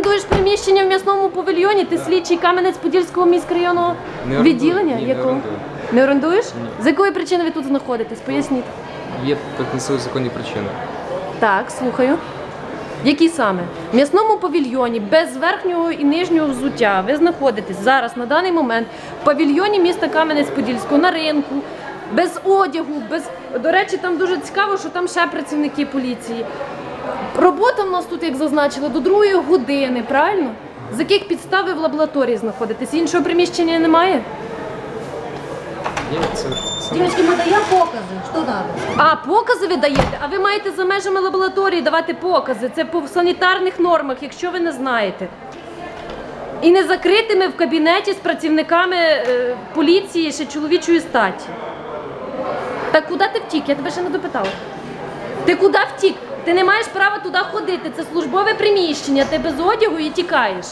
орендуєш приміщення в м'ясному павільйоні, ти слідчий Кам'янець-Подільського міськрайонного Не орендую. відділення? Ні, не Якого? орендую. Не орендуєш? З якої причини ви тут знаходитесь? Поясніть. Є потенційно законні причини. Так, слухаю. Які саме? В м'ясному павільйоні без верхнього і нижнього взуття ви знаходитесь зараз на даний момент в павільйоні міста Кам'янець-Подільського на ринку, без одягу, без. До речі, там дуже цікаво, що там ще працівники поліції. Робота в нас тут, як зазначили, до другої години, правильно? З яких підстав ви в лабораторії знаходитесь? Іншого приміщення немає? Девочки, мы даем показы. Что надо? А, покази ви даєте? А ви маєте за межами лабораторії давати покази. Це по санітарних нормах, якщо ви не знаєте. І не закритими в кабінеті з працівниками е, поліції ще чоловічої статі. Так куди ти втік? Я тебе ще не допитала. Ти куди втік? Ти не маєш права туди ходити. Це службове приміщення, ти без одягу і тікаєш.